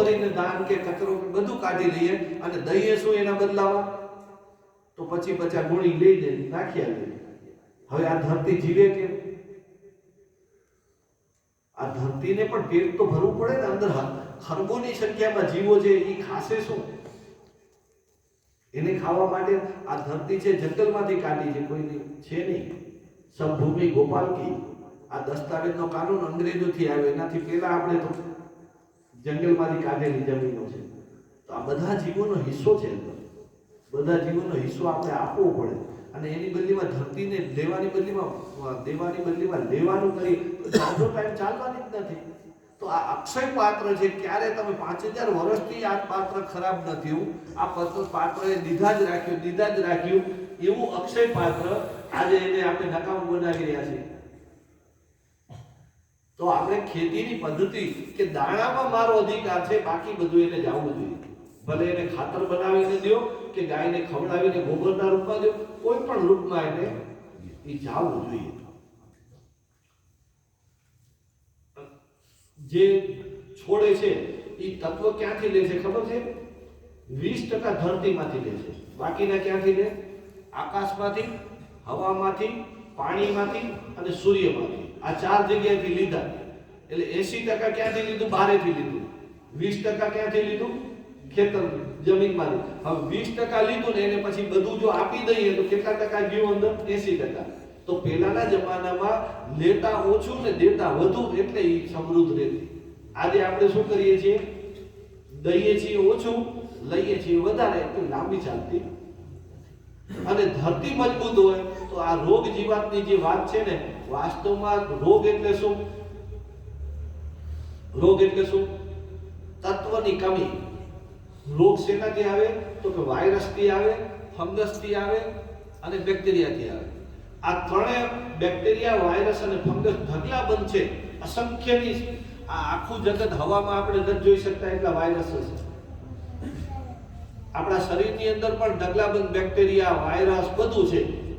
ભરીને દાન કે કચરો બધું કાઢી લઈએ અને દઈએ શું એના બદલામાં? તો પછી પચા ગુણી લઈને નાખી આવીએ હવે આ ધરતી જીવે કે? આ ધરતીને પણ પેટ તો ભરવું પડે ને અંદર ખરબોની સંખ્યામાં જીવો છે એ ખાશે શું? એને ખાવા માટે આ ધરતી છે, જંગલમાંથી કાઢી છે કોઈ છે નહીં. સબભૂમિ ગોપાલકી આ દસ્તાવેજનો કાનૂન અંગ્રેજોથી આવ્યો, એનાથી પહેલા આપણે તો જંગલમાંથી કાઢેલી જમીનો છે. તો આ બધા જીવોનો હિસ્સો છે બધા જીવોનો હિસ્સો આપણે આપવો પડે. અને એની બદલીમાં ધરતીને લેવાની બદલીમાં દેવાની બદલીમાં લેવાનું કરી જાજો ટાઈમ ચાલવાની જ નથી. તો આ અક્ષય પાત્ર છે, ક્યારે તમે પાંચ હજાર વર્ષથી આ પાત્ર ખરાબ ન થયું, આ પત્ર, પાત્રએ દીધા જ રાખ્યું, દીધા જ રાખ્યું, એવું અક્ષય પાત્ર આજે એને આપણે નકામું બનાવી રહ્યા છીએ. તો આપણે ખેતીની પદ્ધતિ કે દાણામાં મારો અધિકાર છે, બાકી બધું એને જવું જોઈએ ભલે એને ખાતર બનાવીને દો કે ગાયને ખવડાવીને ગોબરના રૂપમાં દો કોઈ પણ રૂપમાં એને એ જવું જોઈએ. જે છોડે છે, એ તત્વ ક્યાંથી લે છે ખબર છે? વીસ ટકા ધરતીમાંથી લે છે. બાકીના ક્યાંથી લે? આકાશમાંથી, હવામાંથી, પાણીમાંથી અને સૂર્યમાંથી. આ ચાર જગ્યાએથી લીધા. એટલે એસી ટકા ક્યાંથી લીધું? બારેથી લીધું. વીસ ટકા ક્યાંથી લીધું? ખેતર જમીનમાંથી હવે વીસ ટકા લીધું ને એને પછી બધું જો આપી દઈએ તો કેટલા ટકા ગયું અંદર? એસી ટકા. તો પહેલાના જમાનામાં લેતા ઓછું ને દેતા વધુ એટલે એ સમૃદ્ધ રહેતી. આજે આપણે શું કરીએ છીએ? દઈએ છીએ ઓછું, લઈએ છીએ વધારે, તો લાંબી ચાલતી. અને ધરતી મજબૂત હોય, તો આ રોગ જીવાતની જે વાત છે ને, વાસ્તવમાં રોગ એટલે શું? રોગ એટલે શું? તત્વની કમી. રોગ શેનાથી આવે? તો કે વાયરસથી આવે, ફંગસથી આવે અને બેક્ટેરિયાથી આવે. આ ત્રણેય બેક્ટેરિયા, વાયરસ અને ફંગસ ઢગલાબંધ છે. અસંખ્યની આ આખું જગત હવામાં આપણે નથી જોઈ શકતા એટલા વાયરસ છે આપણા શરીરની અંદર પણ ઢગલાબંધ બેક્ટેરિયા, વાયરસ બધું છે.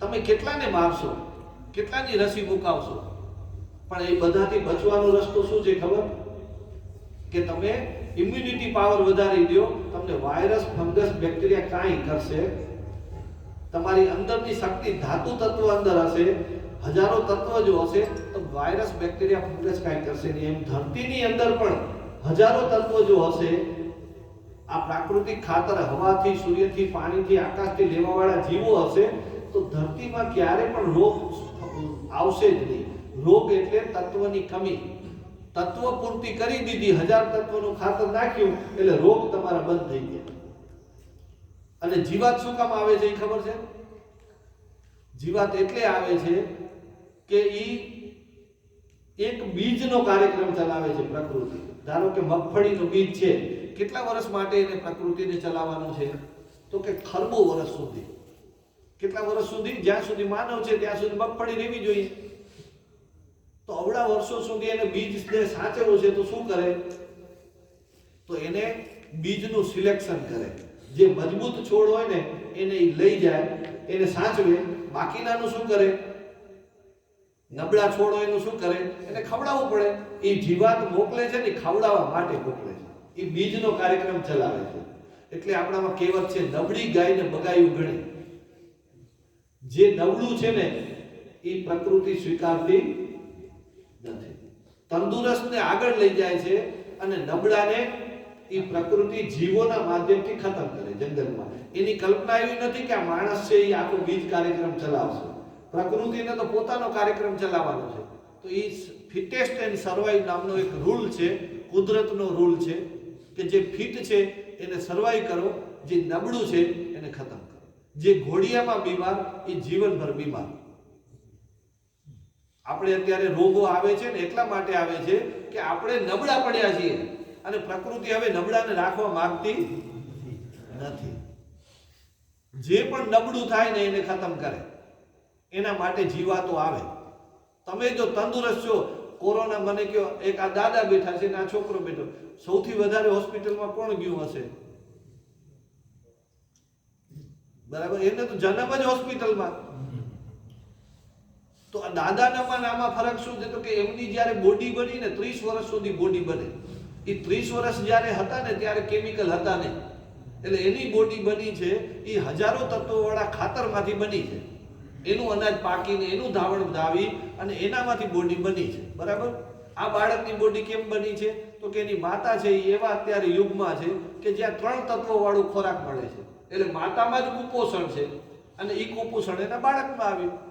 તમે કેટલાને મારશો? કેટલાની રસી મુકાવશો? પણ એ બધાથી બચવાનો રસ્તો શું છે ખબર? કે તમે ઇમ્યુનિટી પાવર વધારી દો, તમને વાયરસ, ફંગસ, બેક્ટેરિયા કાંઈ કરશે. તમારી અંદરની શક્તિ ધાતુ તત્વ અંદર હશે. હજારો તત્વ જો હશે, તો વાયરસ, બેક્ટેરિયા, ફંગસ કાંઈ કરશે નહીં. એમ ધરતીની અંદર પણ હજારો તત્વ જો હશે આ પ્રાકૃતિક ખાતર હવાથી, સૂર્યથી, પાણીથી, આકાશથી લેવાવાળા જીવો હશે, તો ધરતીમાં ક્યારે પણ રોગ આવશે જ નહીં. રોગ એટલે તત્વની કમી. તત્વ પૂર્તિ કરી દીધી, હજાર તત્વનું ખાતર નાખ્યું, એટલે રોગ તમારા બંધ થઈ ગયા. અને જીવાત શું કામ આવે છે એ ખબર છે? જીવાત એટલે આવે છે કે ઈ એક બીજનો કાર્યક્રમ ચલાવે છે પ્રકૃતિ. ધારો કે મગફળીનું બીજ છે, કેટલા વર્ષ માટે એને પ્રકૃતિને ચલાવવાનું છે? તો કે ખરબો વર્ષ સુધી. કેટલા વર્ષ સુધી? જ્યાં સુધી માનવ છે, ત્યાં સુધી મગફળી રહેવી જોઈએ. તો અવડા વર્ષો સુધી એને બીજને સાચવવું છે, તો શું કરે? તો એને બીજનું સિલેક્શન કરે. જે મજબૂત છોડ હોય ને, એને લઈ જાય, એને સાચવે. બાકીનાનું શું કરે? નબળા છોડ એનું શું કરે? એને ખવડાવવું પડે. એ જીવાત મોકલે છે ને ખવડાવવા માટે મોકલે છે. એ બીજનો કાર્યક્રમ ચલાવે છે. એટલે આપણામાં કહેવત છે, નબળી ગાયને બગાયું ગણે. જે નબળું છે ને એ પ્રકૃતિ સ્વીકારતી નથી. તંદુરસ્તને આગળ લઈ જાય છે અને નબળાને એ પ્રકૃતિ જીવોના માધ્યમથી ખતમ કરે જંગલમાં. એની કલ્પના એવી નથી કે આ માણસ છે એ આખો બીજ કાર્યક્રમ ચલાવશે. પ્રકૃતિને તો પોતાનો કાર્યક્રમ ચલાવવાનો છે. તો એ ફિટેસ્ટ એન્ડ સર્વાઈવ નામનો એક રૂલ છે, કુદરતનો રૂલ છે, કે જે ફિટ છે, એને સર્વાઈવ કરો, જે નબળું છે, એને ખતમ કરો. જે ઘોડિયામાં બીમાર એ જીવનભર બીમાર. આપણે અત્યારે રોગો આવે છે ને, એટલા માટે આવે છે કે આપણે નબળા પડ્યા છીએ અને પ્રકૃતિ હવે નબળાને રાખવા માંગતી નથી. જે પણ નબળું થાય ને, એને ખતમ કરે. એના માટે જીવાતો આવે. તમે જો તંદુરસ્ત છો, કોરોના મને કયો એક આ દાદા બેઠા છે આ છોકરો બેઠો, સૌથી વધારે હોસ્પિટલમાં કોણ ગયું હશે? બરાબર? એને તો જન્મ જ હોસ્પિટલમાં. તો આ દાદાનામાં આમાં ફરક શું છે? તો કે એમની જ્યારે બોડી બની ને ત્રીસ વર્ષ સુધી બોડી બને. એ ત્રીસ વર્ષ જ્યારે હતા ને ત્યારે કેમિકલ હતા ને એટલે એની બોડી બની છે એ હજારો તત્વોવાળા ખાતરમાંથી બની છે. એનું અનાજ પાકીને એનું ધાવણ ધાવી અને એનામાંથી બોડી બની છે. બરાબર? આ બાળકની બોડી કેમ બની છે? તો કે એની માતા છે એ એવા અત્યારે યુગમાં છે કે જ્યાં ત્રણ તત્વો વાળું ખોરાક મળે છે. એટલે માતામાં જ કુપોષણ છે અને એ કુપોષણ એના બાળકમાં આવ્યું.